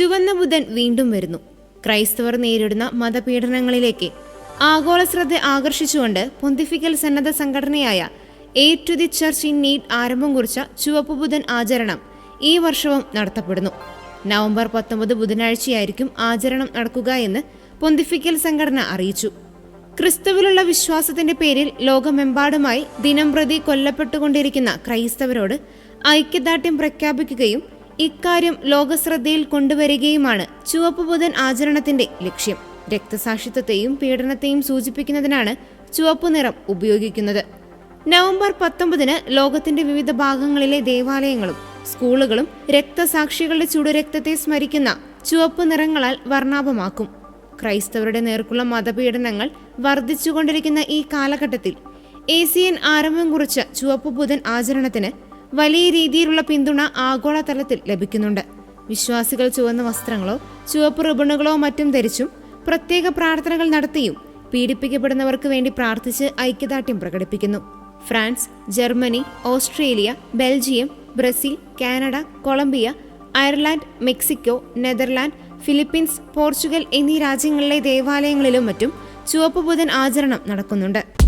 ചുവന്ന ബുധൻ വീണ്ടും വരുന്നു. ക്രൈസ്തവർ നേരിടുന്ന മതപീഡനങ്ങളിലേക്ക് ആഗോള ശ്രദ്ധ ആകർഷിച്ചുകൊണ്ട് പൊന്തിഫിക്കൽ സന്നദ്ധ സംഘടനയായ Aid to the Church in Need ആരംഭം കുറിച്ച ചുവപ്പ് ബുധൻ ആചരണം ഈ വർഷവും നടത്തപ്പെടുന്നു. നവംബർ പത്തൊമ്പത് ബുധനാഴ്ചയായിരിക്കും ആചരണം നടക്കുക എന്ന് പൊന്തിഫിക്കൽ സംഘടന അറിയിച്ചു. ക്രിസ്തുവിലുള്ള വിശ്വാസത്തിന്റെ പേരിൽ ലോകമെമ്പാടുമായി ദിനംപ്രതി കൊല്ലപ്പെട്ടുകൊണ്ടിരിക്കുന്ന ക്രൈസ്തവരോട് ഐക്യദാർഢ്യം പ്രഖ്യാപിക്കുകയും ഇക്കാര്യം ലോകശ്രദ്ധയിൽ കൊണ്ടുവരികയുമാണ് ചുവപ്പ് ബുധൻ ആചരണത്തിന്റെ ലക്ഷ്യം. രക്തസാക്ഷിത്വത്തെയും പീഡനത്തെയും സൂചിപ്പിക്കുന്നതിനാണ് ചുവപ്പ് നിറം ഉപയോഗിക്കുന്നത്. നവംബർ പത്തൊമ്പതിന് ലോകത്തിന്റെ വിവിധ ഭാഗങ്ങളിലെ ദേവാലയങ്ങളും സ്കൂളുകളും രക്തസാക്ഷികളുടെ ചുടുരക്തത്തെ സ്മരിക്കുന്ന ചുവപ്പ് നിറങ്ങളാൽ വർണാഭമാക്കും. ക്രൈസ്തവരുടെ നേർക്കുള്ള മതപീഡനങ്ങൾ വർദ്ധിച്ചുകൊണ്ടിരിക്കുന്ന ഈ കാലഘട്ടത്തിൽ ഏസിയൻ ആരംഭം കുറിച്ച ചുവപ്പ് ബുധൻ ആചരണത്തിന് വലിയ രീതിയിലുള്ള പിന്തുണ ആഗോളതലത്തിൽ ലഭിക്കുന്നുണ്ട്. വിശ്വാസികൾ ചുവന്ന വസ്ത്രങ്ങളോ ചുവപ്പ് റിബണുകളോ മറ്റും ധരിച്ചും പ്രത്യേക പ്രാർത്ഥനകൾ നടത്തിയും പീഡിപ്പിക്കപ്പെടുന്നവർക്ക് വേണ്ടി പ്രാർത്ഥിച്ച് ഐക്യദാർഢ്യം പ്രകടിപ്പിക്കുന്നു. France Germany Australia Belgium Brazil Canada Colombia Ireland Mexico Netherland Philippines Portugal എന്നീ രാജ്യങ്ങളിലെ ദേവാലയങ്ങളിലും മറ്റും ചുവപ്പ് ബുധൻ ആചരണം നടക്കുന്നുണ്ട്.